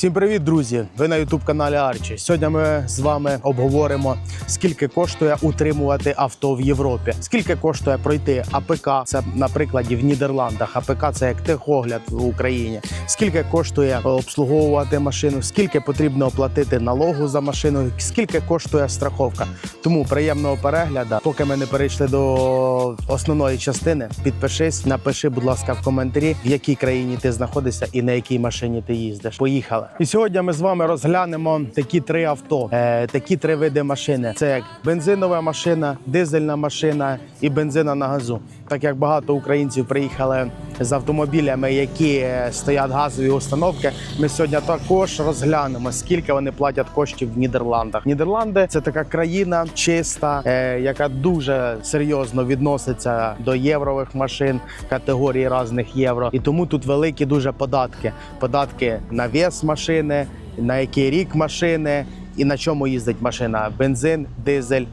Всім привіт, друзі! Ви на youtube каналі Арчі. Сьогодні ми з вами обговоримо, скільки коштує утримувати авто в Європі, скільки коштує пройти АПК. Це на прикладі в Нідерландах. АПК це як техогляд в Україні. Скільки коштує обслуговувати машину, скільки потрібно оплатити налогу за машину, скільки коштує страховка. Тому приємного перегляду. Поки ми не перейшли до основної частини, підпишись, напиши, будь ласка, в коментарі, в якій країні ти знаходишся і на якій машині ти їздиш. Поїхали. І сьогодні ми з вами розглянемо такі три авто, е, такі три види машини: це як бензинова машина, дизельна машина і бензина на газу. Так як багато українців приїхали з автомобілями, які е, стоять газові установки. Ми сьогодні також розглянемо, скільки вони платять коштів в Нідерландах. Нідерланди це така країна чиста, е, яка дуже серйозно відноситься до єврових машин категорії різних євро. І тому тут великі дуже податки. Податки на вес машини, на який рік машини і на чому їздить машина: бензин, дизель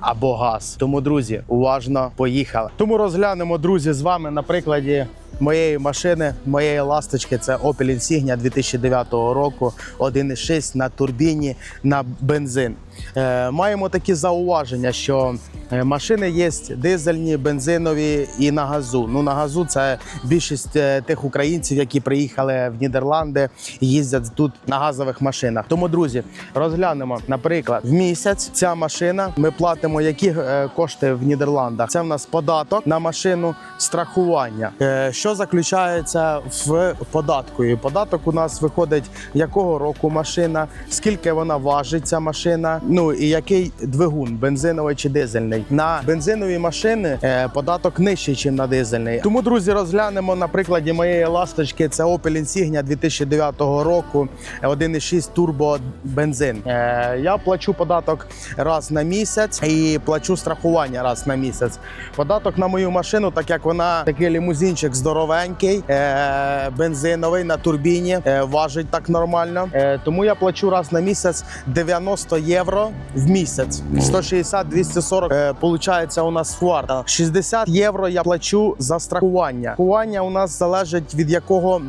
або газ. Тому, друзі, уважно поїхали. Тому розглянемо, друзі, з вами на прикладі моєї машини, моєї ласточки. Це Opel Insignia 2009 року, 1,6 на турбіні на бензин. Е, маємо такі зауваження, що е, машини є дизельні, бензинові і на газу. Ну на газу це більшість е, тих українців, які приїхали в Нідерланди їздять тут на газових машинах. Тому, друзі, розглянемо, наприклад, в місяць ця машина. Ми платимо які кошти в Нідерландах. Це в нас податок на машину, страхування. Що заключається в податку? І Податок у нас виходить якого року машина, скільки вона важить ця машина. Ну і який двигун, бензиновий чи дизельний. На бензинові машини е, податок нижчий, ніж на дизельний. Тому, друзі, розглянемо на прикладі моєї ласточки. Це Opel Insignia 2009 року, 1,6 турбо бензин. Е, Я плачу податок раз на місяць і плачу страхування раз на місяць. Податок на мою машину, так як вона такий лімузинчик здоровенький, е, бензиновий на турбіні, е, важить так нормально. Е, Тому я плачу раз на місяць 90 євро в місяць. 160-240 е, получається у нас квартал. 60 євро я плачу за страхування. Страхування у нас залежить від якого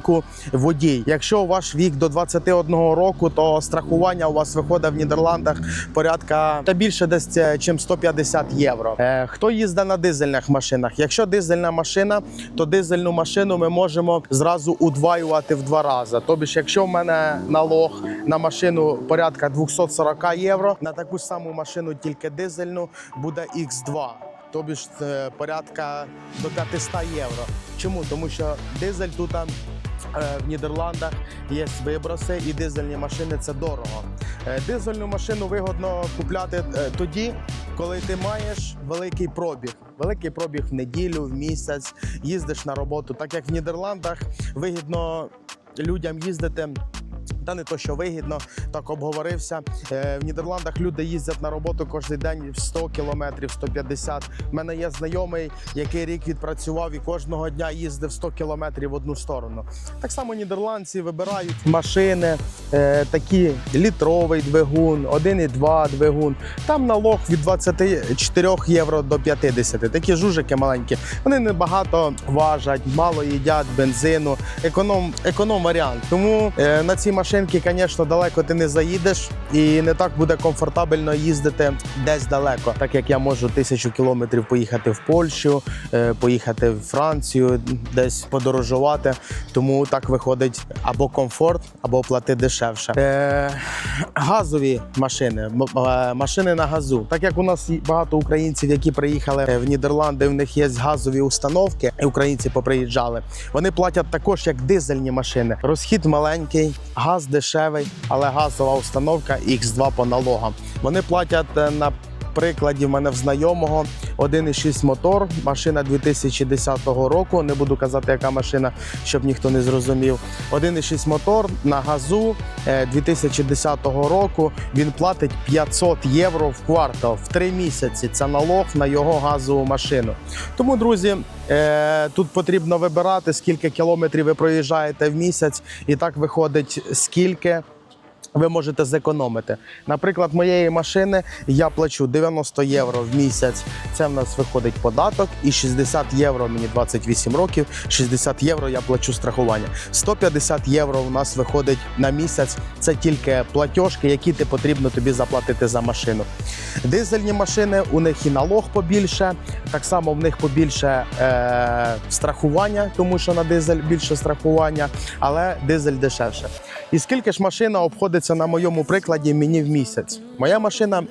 водій. Якщо ваш вік до 21 року, то страхування у вас виходить в Нідерландах порядка та більше десь чим 150 євро. Е, хто їздить на дизельних машинах? Якщо дизельна машина, то дизельну машину ми можемо зразу удваювати в два рази. Тобто, якщо в мене налог на машину порядка 240 євро, на таку саму машину, тільки дизельну, буде X2. Тобі ж порядка до 500 євро. Чому? Тому що дизель тут е, в Нідерландах є виброси, і дизельні машини це дорого. Е, Дизельну машину вигодно купляти е, тоді, коли ти маєш великий пробіг. Великий пробіг в неділю, в місяць, їздиш на роботу. Так як в Нідерландах вигідно людям їздити. Та не то, що вигідно, так обговорився. Е, В Нідерландах люди їздять на роботу кожен день 100 кілометрів, 150. У мене є знайомий, який рік відпрацював і кожного дня їздив 100 кілометрів в одну сторону. Так само нідерландці вибирають машини, е, такі літровий двигун, 1,2 двигун. Там налог від 24 євро до 50. Такі жужики маленькі. Вони небагато важать, мало їдять бензину. Економ, економ варіант. Тому е, на ці машинки, звісно, далеко ти не заїдеш і не так буде комфортабельно їздити десь далеко. Так як я можу тисячу кілометрів поїхати в Польщу, е, поїхати в Францію, десь подорожувати. Тому так виходить або комфорт, або плати дешевше. Е, газові машини, е, машини на газу. Так як у нас багато українців, які приїхали е, в Нідерланди, в них є газові установки, і українці поприїжджали. Вони платять також як дизельні машини. Розхід маленький, газ дешевий, але газова установка X2 по налогам. Вони платять е, на прикладі в мене в знайомого 1,6 мотор, машина 2010 року. Не буду казати, яка машина, щоб ніхто не зрозумів. 1,6 мотор на газу е, 2010 року. Він платить 500 євро в квартал в три місяці. Це налог на його газову машину. Тому, друзі, е, тут потрібно вибирати, скільки кілометрів ви проїжджаєте в місяць, і так виходить, скільки ви можете зекономити. Наприклад, моєї машини я плачу 90 євро в місяць. Це в нас виходить податок, і 60 євро мені 28 років. 60 євро я плачу страхування. 150 євро у нас виходить на місяць. Це тільки платіжки, які ти потрібно тобі заплатити за машину. Дизельні машини у них і налог побільше. Так само в них побільше е, страхування, тому що на дизель більше страхування, але дизель дешевше. І скільки ж машина обходиться на моєму прикладі мені в місяць? Моя машина.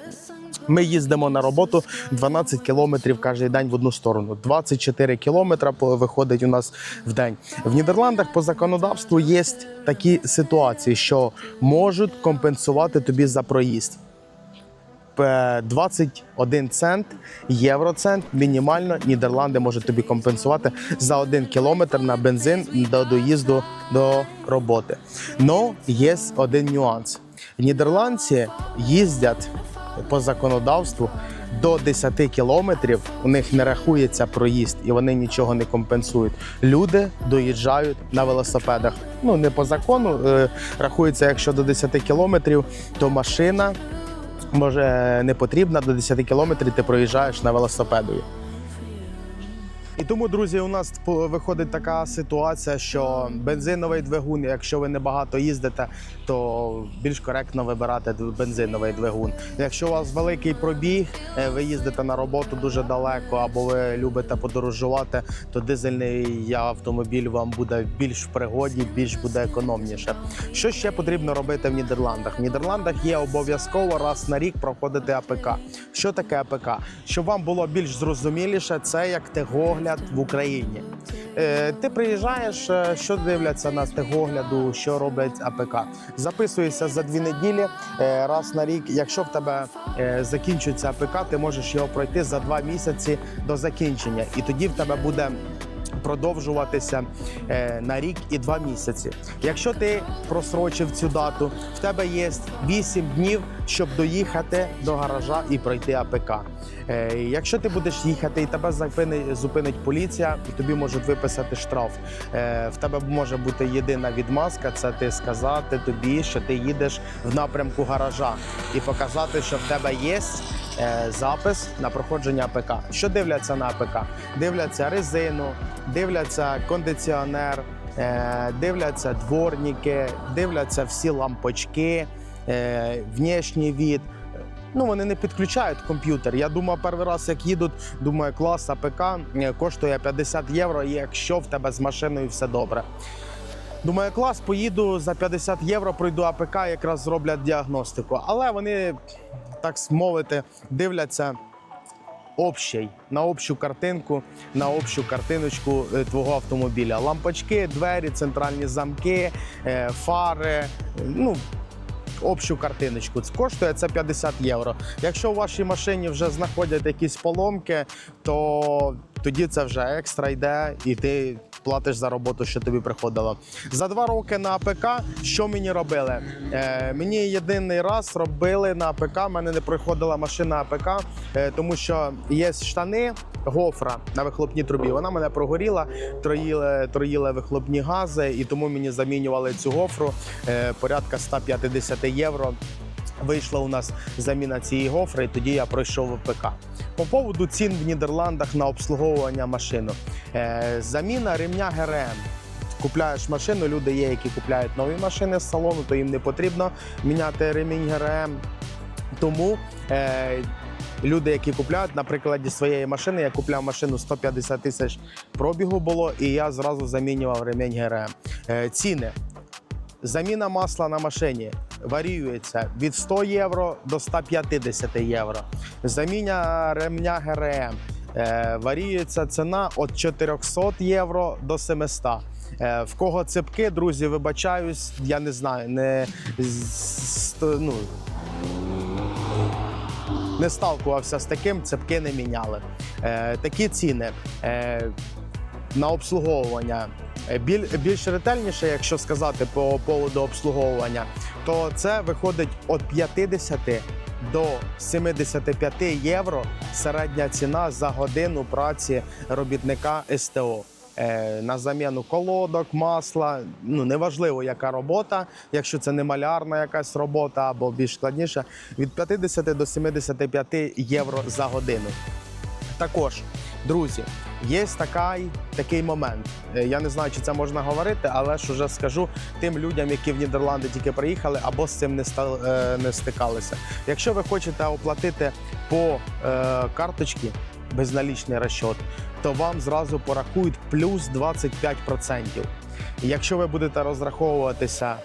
Ми їздимо на роботу 12 кілометрів кожен день в одну сторону. 24 кілометра виходить у нас в день. В Нідерландах по законодавству є такі ситуації, що можуть компенсувати тобі за проїзд. П- 21 цент, євроцент мінімально Нідерланди можуть тобі компенсувати за один кілометр на бензин до доїзду до роботи. Но є один нюанс: нідерландці їздять по законодавству. До 10 кілометрів у них не рахується проїзд і вони нічого не компенсують. Люди доїжджають на велосипедах. Ну не по закону е, рахується, якщо до 10 кілометрів, то машина може не потрібна до 10 кілометрів ти проїжджаєш на велосипедові. І тому, друзі, у нас виходить така ситуація, що бензиновий двигун, якщо ви не багато їздите, то більш коректно вибирати бензиновий двигун. Якщо у вас великий пробіг, е, ви їздите на роботу дуже далеко, або ви любите подорожувати, то дизельний автомобіль вам буде більш в пригоді, більш буде економніше. Що ще потрібно робити в Нідерландах? В Нідерландах є обов'язково раз на рік проходити АПК. Що таке АПК? Щоб вам було більш зрозуміліше, це як техогляд в Україні. Е, ти приїжджаєш, е, що дивляться на стегогляду, що роблять АПК. Записуєшся за дві неділі е, раз на рік. Якщо в тебе закінчується АПК, ти можеш його пройти за два місяці до закінчення, і тоді в тебе буде. Продовжуватися е, на рік і два місяці. Якщо ти просрочив цю дату, в тебе є 8 днів, щоб доїхати до гаража і пройти АПК. Е, якщо ти будеш їхати і тебе зупинить, поліція, тобі можуть виписати штраф. Е, в тебе може бути єдина відмазка це ти сказати тобі, що ти їдеш в напрямку гаража, і показати, що в тебе є запис на проходження АПК. Що дивляться на АПК? Дивляться резину, дивляться кондиціонер, е, дивляться дворники, дивляться всі лампочки, е, внешній від. Ну, вони не підключають комп'ютер. Я думав, перший раз, як їдуть, думаю, клас АПК е, коштує 50 євро, якщо в тебе з машиною все добре. Думаю, клас, поїду за 50 євро, пройду АПК, якраз зроблять діагностику. Але вони, так мовити, дивляться общий, на общу картинку, на общу картиночку е, твого автомобіля. Лампочки, двері, центральні замки, е, фари. Ну, общу картиночку. Це Коштує це 50 євро. Якщо у вашій машині вже знаходять якісь поломки, то тоді це вже екстра йде, і ти платиш за роботу, що тобі приходило. За два роки на АПК, що мені робили? Е, мені єдиний раз робили на АПК, в мене не приходила машина АПК, е, тому що є штани. Гофра на вихлопній трубі. Вона мене прогоріла, троїли, троїли вихлопні гази, і тому мені замінювали цю гофру е, порядка 150 євро. Вийшла у нас заміна цієї гофри, і тоді я пройшов ВПК. По поводу цін в Нідерландах на обслуговування машину. Е, заміна ремня ГРМ. Купляєш машину, люди є, які купляють нові машини з салону, то їм не потрібно міняти ремінь ГРМ. Тому е, люди, які купляють, на прикладі своєї машини, я купляв машину 150 тисяч пробігу було, і я зразу замінював ремінь ГРМ. Е, ціни. Заміна масла на машині варіюється від 100 євро до 150 євро. Заміна ремня ГРМ е, варіюється ціна від 400 євро до 700. Е, в кого цепки, друзі, вибачаюсь, я не знаю, не, ну, не сталкувався з таким, цепки не міняли. Е, такі ціни на обслуговування. Е, Біль, більш ретельніше, якщо сказати по поводу обслуговування, то це виходить від 50 до 75 євро середня ціна за годину праці робітника СТО. е, на заміну колодок, масла. Ну неважливо, яка робота, якщо це не малярна якась робота або більш складніша, від 50 до 75 євро за годину. Також, друзі, є такий, такий момент. Е, Я не знаю, чи це можна говорити, але ж уже скажу тим людям, які в Нідерланди тільки приїхали або з цим не, е, не стикалися. Якщо ви хочете оплатити по е, карточці безналічний розчет, то вам зразу порахують плюс 25%. І Якщо ви будете розраховуватися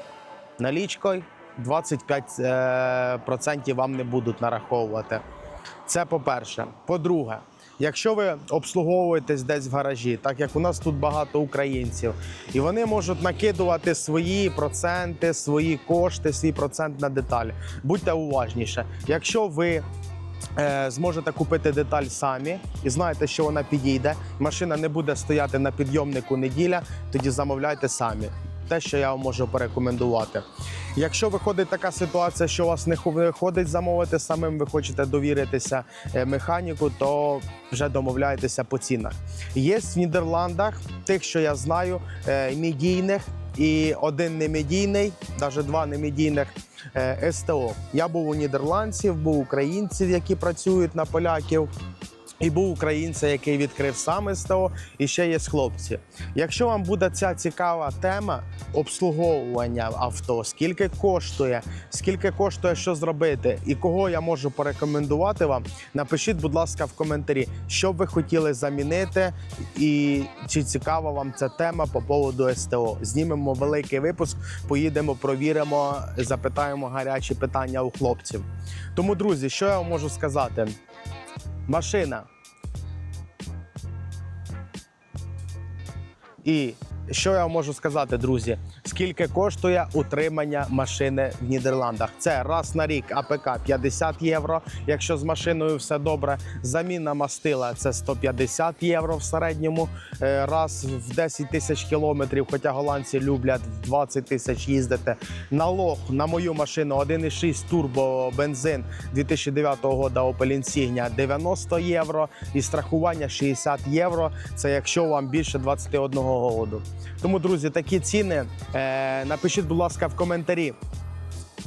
налічкою, 25% вам не будуть нараховувати. Це по-перше. По-друге, якщо ви обслуговуєтесь десь в гаражі, так як у нас тут багато українців, і вони можуть накидувати свої проценти, свої кошти, свій процент на деталь. Будьте уважніше. Якщо ви е, зможете купити деталь самі і знаєте, що вона підійде, машина не буде стояти на підйомнику неділя, тоді замовляйте самі. Те, що я вам можу порекомендувати. Якщо виходить така ситуація, що у вас не виходить замовити самим, ви хочете довіритися е, механіку, то вже домовляєтеся по цінах. Є в Нідерландах тих, що я знаю, е, медійних і один немедійний, навіть два немедійних е, СТО. Я був у нідерландців, був українців, які працюють на поляків. І був українця, який відкрив сам СТО, і ще є хлопці. Якщо вам буде ця цікава тема обслуговування авто, скільки коштує, скільки коштує що зробити, і кого я можу порекомендувати вам, напишіть, будь ласка, в коментарі, що б ви хотіли замінити, і чи цікава вам ця тема по поводу СТО. Знімемо великий випуск, поїдемо, провіримо, запитаємо гарячі питання у хлопців. Тому, друзі, що я вам можу сказати? Машина. І що я можу сказати, друзі? Скільки коштує утримання машини в Нідерландах? Це раз на рік АПК 50 євро. Якщо з машиною все добре, заміна мастила це 150 євро в середньому. Е, Раз в 10 тисяч кілометрів, хоча голландці люблять в 20 тисяч їздити. Налог на мою машину 1,6 турбо бензин 2009 року Opel Insignia 90 євро і страхування 60 євро. Це якщо вам більше 21 року. Тому, друзі, такі ціни. Е, напишіть, будь ласка, в коментарі,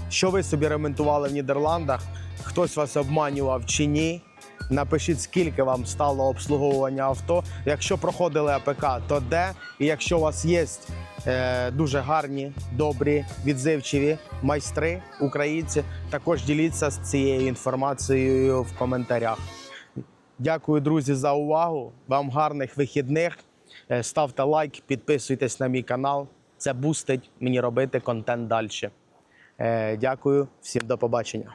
що ви собі ремонтували в Нідерландах, хтось вас обманював чи ні. Напишіть, скільки вам стало обслуговування авто. Якщо проходили АПК, то де? І якщо у вас є е, дуже гарні, добрі, відзивчиві майстри, українці, також діліться з цією інформацією в коментарях. Дякую, друзі, за увагу. Вам гарних вихідних. Е, Ставте лайк, підписуйтесь на мій канал. Це бустить мені робити контент далі. Е, Дякую, всім до побачення.